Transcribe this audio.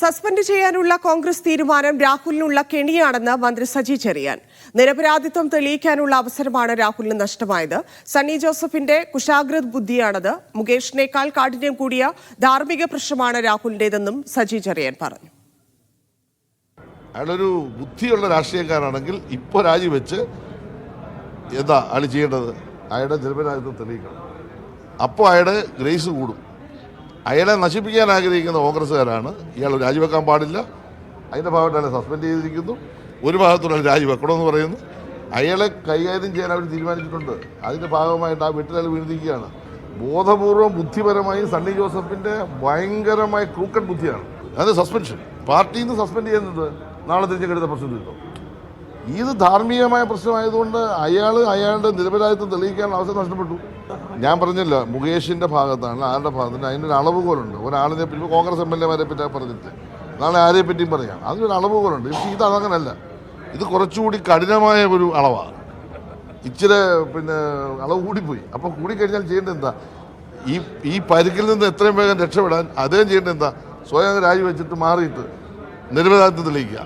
Suspend ചെയ്യാനുള്ള കോൺഗ്രസ് തീരുമാനം രാഹുലിനുള്ള കെണിയാണെന്ന് മന്ത്രി സജി ചെറിയാൻ. നിരപരാധിത്വം തെളിയിക്കാനുള്ള അവസരമാണ് രാഹുലിന് നഷ്ടമായത്. സണ്ണി ജോസഫിന്റെ കുശാഗ്രത് ബുദ്ധിയാണത്. മുകേഷിനേക്കാൾ കാഠിന്യം കൂടിയ ധാർമ്മിക പ്രശ്നമാണ് രാഹുലിന്റേതെന്നും സജി ചെറിയാൻ പറഞ്ഞു. അയാളൊരു ബുദ്ധിയുള്ള രാഷ്ട്രീയക്കാരാണെങ്കിൽ ഇപ്പോൾ രാജിവെച്ച് എന്താ അയാൾ ചെയ്യേണ്ടത്? അയാളുടെ നിരപരാധിത്വം തെളിയിക്കണം. അപ്പോൾ അയാളുടെ ഗ്രേസ് കൂടും. അയാളെ നശിപ്പിക്കാൻ ആഗ്രഹിക്കുന്ന കോൺഗ്രസ്സുകാരാണ്. ഇയാൾ രാജിവെക്കാൻ പാടില്ല. അതിന്റെ ഭാഗമായിട്ട് സസ്പെൻഡ് ചെയ്തിരിക്കുന്നു. ഒരു ഭാഗത്തുള്ള രാജിവെക്കണമെന്ന് പറയുന്നു. അയാളെ കൈകാര്യം ചെയ്യാൻ അവർ തീരുമാനിച്ചിട്ടുണ്ട്. അതിന്റെ ഭാഗമായിട്ട് ആ വീട്ടിൽ വീണിരിക്കുകയാണ്. ബോധപൂർവം ബുദ്ധിപരമായി സണ്ണി ജോസഫിന്റെ ഭയങ്കരമായ ക്രൂക്കൻ ബുദ്ധിയാണ്. അത് സസ്പെൻഷൻ പാർട്ടിയിൽ നിന്ന് സസ്പെൻഡ് ചെയ്യുന്നത് നാളെ തിരിച്ചെടുത്ത പ്രശ്നം ഇത് ധാർമ്മികമായ പ്രശ്നമായതുകൊണ്ട് അയാൾ അയാളുടെ നിരപരാധിത്വം തെളിയിക്കാനുള്ള അവസരം നഷ്ടപ്പെട്ടു. ഞാൻ പറഞ്ഞില്ല മുകേഷിന്റെ ഭാഗത്താണ് ആരുടെ ഭാഗത്താണ് അതിനൊരു അളവുകോലുണ്ട്. ഒരാളിനെ പറ്റി കോൺഗ്രസ് എം എൽ എമാരെ പറ്റി പറഞ്ഞിട്ട് നാളെ ആരെ പറ്റിയും പറയാം. അതിനൊരു അളവ് പോലുണ്ട് പക്ഷേ ഇത് അതങ്ങനല്ല. ഇത് കുറച്ചുകൂടി കഠിനമായ ഒരു അളവാണ് ഇച്ചിരി പിന്നെ അളവ് കൂടിപ്പോയി. അപ്പോൾ കൂടിക്കഴിഞ്ഞാൽ ചെയ്യേണ്ടത് എന്താ? ഈ ഈ പരിക്കിൽ നിന്ന് എത്രയും വേഗം രക്ഷപ്പെടാൻ അദ്ദേഹം ചെയ്യേണ്ടത് എന്താ? സ്വയം രാജിവെച്ചിട്ട് മാറിയിട്ട് നിരപരാധിത്വം തെളിയിക്കുക.